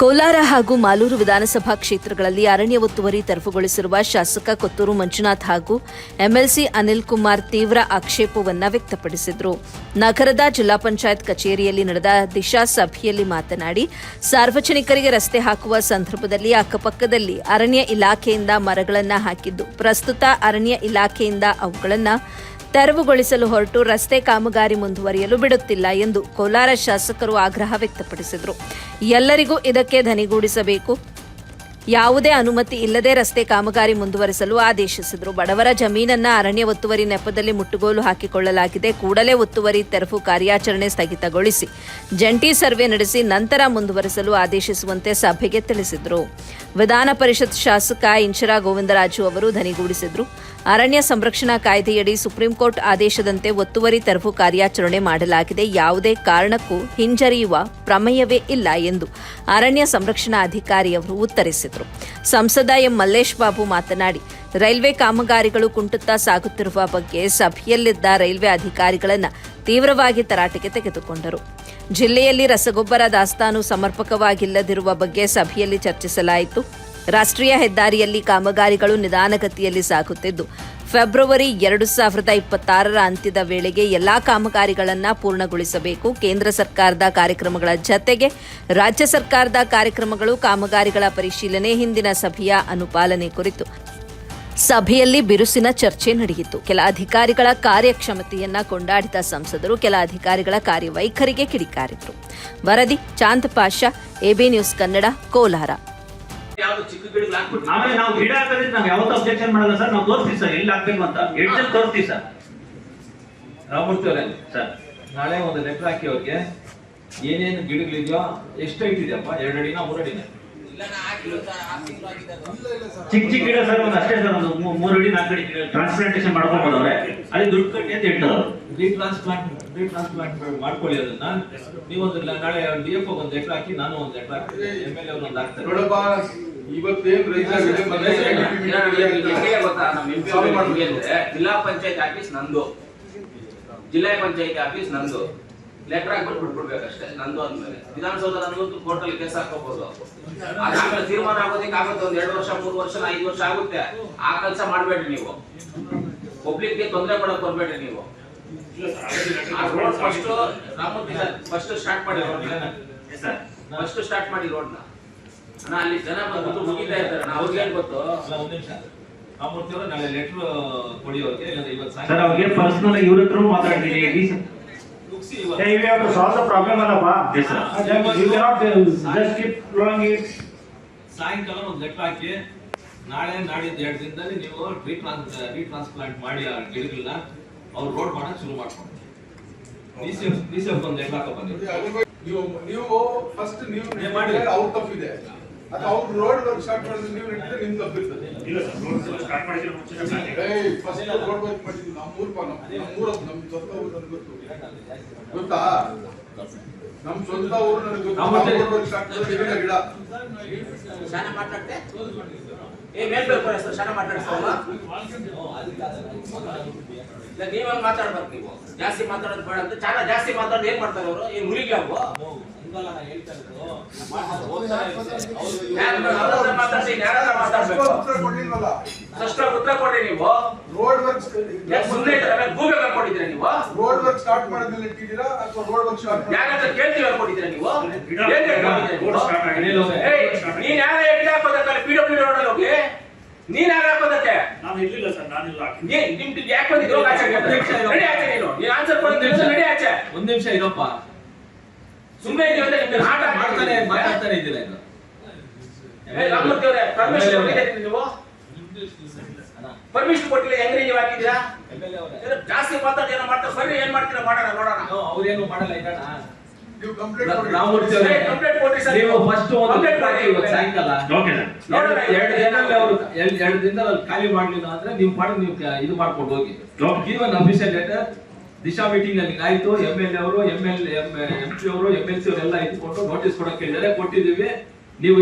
ಕೋಲಾರ ಹಾಗೂ ಮಾಲೂರು ವಿಧಾನಸಭಾ ಕ್ಷೇತ್ರಗಳಲ್ಲಿ ಅರಣ್ಯ ಒತ್ತುವರಿ ತೆರವುಗೊಳಿಸಿರುವ ಶಾಸಕ ಕೊತ್ತೂರು ಮಂಜುನಾಥ್ ಹಾಗೂ ಎಂಎಲ್ಸಿ ಅನಿಲ್ ಕುಮಾರ್ ತೀವ್ರ ಆಕ್ಷೇಪವನ್ನು ವ್ಯಕ್ತಪಡಿಸಿದರು. ನಗರದ ಜಿಲ್ಲಾ ಪಂಚಾಯತ್ ಕಚೇರಿಯಲ್ಲಿ ನಡೆದ ದಿಶಾ ಸಭೆಯಲ್ಲಿ ಮಾತನಾಡಿ, ಸಾರ್ವಜನಿಕರಿಗೆ ರಸ್ತೆ ಹಾಕುವ ಸಂದರ್ಭದಲ್ಲಿ ಅಕ್ಕಪಕ್ಕದಲ್ಲಿ ಅರಣ್ಯ ಇಲಾಖೆಯಿಂದ ಮರಗಳನ್ನು ಹಾಕಿದ್ದು, ಪ್ರಸ್ತುತ ಅರಣ್ಯ ಇಲಾಖೆಯಿಂದ ಅವುಗಳನ್ನು ತೆರವುಗೊಳಿಸಲು ಹೊರಟು ರಸ್ತೆ ಕಾಮಗಾರಿ ಮುಂದುವರಿಯಲು ಬಿಡುತ್ತಿಲ್ಲ ಎಂದು ಕೋಲಾರ ಶಾಸಕರು ಆಗ್ರಹ ವ್ಯಕ್ತಪಡಿಸಿದರು. ಎಲ್ಲರಿಗೂ ಇದಕ್ಕೆ ಧನಿಗೂಡಿಸಬೇಕು ಯಾವುದೇ ಅನುಮತಿ ಇಲ್ಲದೆ ರಸ್ತೆ ಕಾಮಗಾರಿ ಮುಂದುವರಿಸಲು ಆದೇಶಿಸಿದರು. ಬಡವರ ಜಮೀನನ್ನ ಅರಣ್ಯ ಒತ್ತುವರಿ ನೆಪದಲ್ಲಿ ಮುಟ್ಟುಗೋಲು ಹಾಕಿಕೊಳ್ಳಲಾಗಿದೆ. ಕೂಡಲೇ ಒತ್ತುವರಿ ತೆರವು ಕಾರ್ಯಾಚರಣೆ ಸ್ಥಗಿತಗೊಳಿಸಿ ಜಂಟಿ ಸರ್ವೆ ನಡೆಸಿ ನಂತರ ಮುಂದುವರಿಸಲು ಆದೇಶಿಸುವಂತೆ ಸಭೆಗೆ ತಿಳಿಸಿದರು. ವಿಧಾನ ಪರಿಷತ್ ಶಾಸಕ ಇಂಚರಾ ಗೋವಿಂದರಾಜು ಅವರು ಧನಿಗೂಡಿಸಿದರು ಅರಣ್ಯ ಸಂರಕ್ಷಣಾ ಕಾಯ್ದೆಯಡಿ ಸುಪ್ರೀಂ ಕೋರ್ಟ್ ಆದೇಶದಂತೆ ಒತ್ತುವರಿ ತೆರವು ಕಾರ್ಯಾಚರಣೆ ಮಾಡಲಾಗಿದೆ. ಯಾವುದೇ ಕಾರಣಕ್ಕೂ ಹಿಂಜರಿಯುವ ಪ್ರಮೇಯವೇ ಇಲ್ಲ ಎಂದು ಅರಣ್ಯ ಸಂರಕ್ಷಣಾ ಅಧಿಕಾರಿಯವರು ಉತ್ತರಿಸಿದರು. ಸಂಸದ ಎಂ ಮಲ್ಲೇಶ್ ಬಾಬು ಮಾತನಾಡಿ, ರೈಲ್ವೆ ಕಾಮಗಾರಿಗಳು ಕುಂಟುತ್ತಾ ಸಾಗುತ್ತಿರುವ ಬಗ್ಗೆ ಸಭೆಯಲ್ಲಿದ್ದ ರೈಲ್ವೆ ಅಧಿಕಾರಿಗಳನ್ನು ತೀವ್ರವಾಗಿ ತರಾಟೆಗೆ ತೆಗೆದುಕೊಂಡರು. ಜಿಲ್ಲೆಯಲ್ಲಿ ರಸಗೊಬ್ಬರ ದಾಸ್ತಾನು ಸಮರ್ಪಕವಾಗಿಲ್ಲದಿರುವ ಬಗ್ಗೆ ಸಭೆಯಲ್ಲಿ ಚರ್ಚಿಸಲಾಯಿತು. ರಾಷ್ಟ್ರೀಯ ಹೆದ್ದಾರಿಯಲ್ಲಿ ಕಾಮಗಾರಿಗಳು ನಿಧಾನಗತಿಯಲ್ಲಿ ಸಾಗುತ್ತಿದ್ದು, ಫೆಬ್ರವರಿ ಎರಡು ಸಾವಿರದ ಇಪ್ಪತ್ತಾರರ ಅಂತ್ಯದ ವೇಳೆಗೆ ಎಲ್ಲಾ ಕಾಮಗಾರಿಗಳನ್ನು ಪೂರ್ಣಗೊಳಿಸಬೇಕು. ಕೇಂದ್ರ ಸರ್ಕಾರದ ಕಾರ್ಯಕ್ರಮಗಳ ಜತೆಗೆ ರಾಜ್ಯ ಸರ್ಕಾರದ ಕಾರ್ಯಕ್ರಮಗಳು ಕಾಮಗಾರಿಗಳ ಪರಿಶೀಲನೆ, ಹಿಂದಿನ ಸಭೆಯ ಅನುಪಾಲನೆ ಕುರಿತು ಸಭೆಯಲ್ಲಿ ಬಿರುಸಿನ ಚರ್ಚೆ ನಡೆಯಿತು. ಕೆಲ ಅಧಿಕಾರಿಗಳ ಕಾರ್ಯಕ್ಷಮತೆಯನ್ನ ಕೊಂಡಾಡಿದ ಸಂಸದರು ಕೆಲ ಅಧಿಕಾರಿಗಳ ಕಾರ್ಯವೈಖರಿಗೆ ಕಿಡಿಕಾರಿದ್ರು. ವರದಿ, ಚಾಂದ್ ಪಾಷಾ, ಎಬಿ ನ್ಯೂಸ್ ಕನ್ನಡ, ಕೋಲಾರ. ಯಾವ್ದು ಚಿಕ್ಕ ಗಿಡಗಳು ಹಾಕ್ಬಿಟ್ಟು ಆಮೇಲೆ ನಾವು ಗಿಡ ಹಾಕೋದ್ರಿಂದ ನಾವು ಯಾವತ್ತೂ ಅಬ್ಜೆಕ್ಷನ್ ಮಾಡಲ್ಲ ಸರ್. ನಾವು ತೋರಿಸ್ತೀವಿ ಸರ್. ಎಲ್ಲಿ ಹಾಕ್ಬೇಕು ಅಂತ. ಎಡ್ಜಲ್ಲಿ ತೋರಿಸ್ತೀವಿ ಸರ್. ರಾಮಮೂರ್ತಿ ಅವರೇ ಸರ್. ನಾಳೆ ಒಂದು ಲೆಟರ್ ಹಾಕಿ ಅವ್ರಿಗೆ ಏನೇನು ಗಿಡಗಳಿದೆಯೋ ಎಷ್ಟು ಹೈಟ್ ಇದೆಯಪ್ಪ ಎರಡು ಅಡಿನ ಮೂರು ಅಡಿನ ಚಿಕ್ಕ ಚಿಕ್ಕ ಗಿಡ ಸರ್ ಒಂದು ಅಷ್ಟೇ ಸರ್ ಒಂದು ಮೂರು ಅಡಿ ನಾಲ್ಕು ಅಡಿ ಟ್ರಾನ್ಸ್ಪ್ಲಾಂಟೇಶನ್ ಮಾಡ್ಕೊಬೋದು ಅವ್ರೆ ಅಲ್ಲಿ ದುಡ್ಡು ಕಟ್ಟಿ ಅಂತ ಹೇಳ್ತಾರೆ ಅವರು ರೀಟ್ರಾನ್ಸ್ಪ್ಲಾಂಟ್ ರೀಟ್ರಾನ್ಸ್ಪ್ಲಾಂಟ್ ಮಾಡ್ಕೊಳ್ಳಿ ಅದನ್ನ ನೀವೊಂದು ಲ- ನಾಳೆ ಡಿ ಎಫ್ ಒಂದು ಲೆಟರ್ ಹಾಕಿ ನಾನು ಒಂದು ಲೆಟರ್ ಹಾಕ್ತೀನಿ ಎಂ ಎಲ್ ಎ ಒಂದು ಹಾಕ್ತಾರೆ ನೋಡಪ್ಪ ಇವತ್ತೇನ್ ರೈತ ಜಿಲ್ಲಾ ಪಂಚಾಯತ್ ಆಫೀಸ್ ನಂದು ಜಿಲ್ಲಾ ಪಂಚಾಯತ್ ಆಫೀಸ್ ನಂದು ಲೆಟರ್ ಹಾಕ್ಬಿಟ್ಟು ಬಿಟ್ಬಿಡ್ಬೇಕಷ್ಟೇ ನಂದು ಅಂದ್ಮೇಲೆ. ವಿಧಾನಸೌಧ ನಂದು ಕೋರ್ಟಲ್ಲಿ ಕೇಸ್ ಹಾಕೋಬಹುದು ಆಮೇಲೆ ತೀರ್ಮಾನ ಆಗೋದಕ್ಕೆ ಆಗುತ್ತೆ ಒಂದ್ ಎರಡು ವರ್ಷ ಮೂರು ವರ್ಷ ಐದು ವರ್ಷ ಆಗುತ್ತೆ. ಆ ಕೆಲಸ ಮಾಡಬೇಡ್ರಿ ನೀವು. ಪಬ್ಲಿಕ್ಗೆ ತೊಂದರೆ ಕೊಡಕ್ ಬರ್ಬೇಡ್ರಿ ನೀವು. First Ramamurthy sir first start ಮಾಡಿ ಸರ್ ಫಸ್ಟ್ ಸ್ಟಾರ್ಟ್ ಮಾಡಿ ರೋಡ್ನ ಅಣ್ಣ ಅಲ್ಲಿ ಜನ ಬಂದ್ಬಿಟ್ಟು ಮುಗಿತಾ ಇದ್ದಾರೆ. ನಾ ಅವ್ರಿಗೆ ಏನ್ ಗೊತ್ತು? ಅಲ್ಲ ಒಂದು ನಿಮಿಷ. ರಾಮಮೂರ್ತಿ ಅವರು ನಾಳೆ ಲೆಟರ್ ಕೊಡಿ ಅವ್ರಿಗೆ ಇವತ್ತು ಸರ್ ಅವ್ರಿಗೆ ಪರ್ಸನಲ್ ಇವ್ರ ಹತ್ರ ಮಾತಾಡ್ತೀನಿ. D Hey, we have to solve the problem, Alaba. Yes, sir. You cannot uh, just keep blowing it. ಸಾಯಂಕಾಲ ಒಂದು ಲೆಕ್ಕ ಹಾಕಿ ನಾಳೆ ನಾಡಿದ್ದು ಎರಡು ದಿನದಲ್ಲಿ ನೀವು ರೀಟ್ರಾನ್ಸ್ ರೀಟ್ರಾನ್ಸ್ಪ್ಲಾಂಟ್ ಮಾಡಿ ಆ ಗಿಡಗಳನ್ನ ಅವ್ರು ರೋಡ್ ಮಾಡಕ್ ಶುರು ಮಾಡ್ಕೊಂಡು ಡಿ ಸಿ ಡಿ ಸಿ ಒಂದು ಲೆಟರ್ ಹಾಕೋ ಬನ್ನಿ ನೀವು ನೀವು ಫಸ್ಟ್ ನೀವು ಔಟ್ ಮಾಡಿ. ಮಾಡಿ ತಪ್ಪಿದೆ ಅವ್ರು ರೋಡ್ ವರ್ಕ್ ಸ್ಟಾರ್ಟ್ ಮಾಡಿದ್ರೆ ನೀವು ನಿಂತಿದ್ರೆ ನಿಮ್ ತಪ್ಪಿರ್ತದೆ ಏ ಫಸ್ಟ್ ರೋಡ್ ವರ್ಕ್ ಮಾಡಿದ್ವಿ ನಮ್ಮ ಊರ್ ನಮ್ಮ ನಮ್ಮ ಊರ ನಮ್ಮ ಸ್ವಂತ ಊರು ನನಗೆ ಗೊತ್ತು. ಗೊತ್ತಾ? ನಮ್ಮ ಸ್ವಂತ ಊರು ನನಗೆ ಗೊತ್ತು. ನಾವು ರೋಡ್ ವರ್ಕ್ ಸ್ಟಾರ್ಟ್ ಮಾಡಿದ್ರೆ ಗಿಡ ಗಿಡ ಶಾನ ಮಾತಾಡ್ತೆ? ಏ ಮೇಲ್ಬೇಕು ಬೇಕು ಶಾನ ಮಾತಾಡ್ಸಲ್ಲ ನೀವ್ ಮಾತಾಡ್ಬೇಕು ನೀವು. ಜಾಸ್ತಿ ಮಾತಾಡೋದು ಬೇಡ ಅಂತ ಚಾನ ಜಾಸ್ತಿ ಮಾತಾಡೋದು ಏನ್ ಮಾಡ್ತಾರೆ ಅವರು? ಏನ್ ಹುಲಿಗೆ ಅವು. ಉತ್ತರ ಕೊಡಿ ನೀವು. ರೋಡ್ ವರ್ಕ್ ಸುಮ್ಮನೆ ಗೂಗಲ್ ನೀವು? ರೋಡ್ ವರ್ಕ್ ಸ್ಟಾರ್ಟ್ ಇಟ್ಟಿದ್ದೀರಾ? ಅಥವಾ ರೋಡ್ ವರ್ಕ್ ಸ್ಟಾರ್ಟ್ ಯಾರಾದ್ರೂ ಕೇಳ್ತೀವಿ ನೀವು? ನೀನ್ ಯಾರ ಗಿಡ ಪಿಡಬ್ಲ್ಯೂ ರೋಡ್ ಅಲ್ಲಿ ಹೋಗಿ. ನೀನ್ ಯಾರು ಹಾಕೋದಕ್ಕೆ ನಾನು ಇರ್ಲಿಲ್ಲ ಸರ್ ನಾನಿಲ್ಲ ನೀ- ಯಾಕೆ ಬಂದಿದ್ದು ಹೋಗ್ ಆಚೆ ಹೋಗಿ. ನಡಿ ಆಚೆ ನೀನು. ನೀನ್ ಆನ್ಸರ್ ನಡಿ ಆಚೆ. ಒಂದ್ ನಿಮಿಷ ಇರಪ್ಪ. ಸುಮ್ಮನೆ ಇದೀವಿ ಅಂದ್ರೆ ನಿಮ್ಗೆ ಆಟ ಮಾಡ್ತಾನೆ ಮಾತಾಡ್ತಾನೆ ಇದ್ದಿಲ್ಲ ಇದು ಏ, ರಾಮಮೂರ್ತಿ ಅವರೇ ಪರ್ಮಿಷನ್ ಕೊಟ್ಟಿದ್ದೀರಿ ನೀವು? ಪರ್ಮಿಷನ್ ಕೊಟ್ಟಿಲ್ಲ ಹೆಂಗ್ರಿ ನೀವು ಹಾಕಿದ್ದೀರಾ? ಜಾಸ್ತಿ ಮಾತಾಡಿ ಏನೋ ಮಾಡ್ತಾರೆ ಸರಿ ಏನ್ ಮಾಡ್ತೀರಾ ಮಾಡೋಣ ನೋಡೋಣ. ಅವ್ರೇನು ಮಾಡಲ್ಲ ಇದ್ದಾನ ನೀವು ಕಂಪ್ಲೇಂಟ್ ಕೊಡಿ ಸರ್. ಫಸ್ಟ್ ಒಂದು Complaint complaint ಇವತ್ತು ಸಾಯಂಕಾಲ. ಓಕೆ ಸರ್ ನೋಡೋಣ. ಎರಡು ದಿನದಲ್ಲಿ ಅವರು ಎರಡು ದಿನದಲ್ಲಿ ಅವ್ರು ಖಾಲಿ ಮಾಡಲಿಲ್ಲ ಅಂದ್ರೆ ನೀವು ಮಾಡಿ ನೀವು ಇದು ಮಾಡ್ಕೊಂಡು ಹೋಗಿ. Give an official letter Disha meeting ಅಲ್ಲಿ ಆಯ್ತು. ಎಂ ಎಲ್ ಅವರು ಎಂ ಎಲ್ ಎಂ ಪಿ ಅವರು ಎಂ ಎಲ್ ಸಿ ಅವರೆಲ್ಲ ಇದ್ಕೊಂಡು ನೋಟಿಸ್ ಕೊಡಕ್ಕೆ ಹೇಳಿದ್ದಾರೆ. ಕೊಟ್ಟಿದ್ದೀವಿ. ನೀವು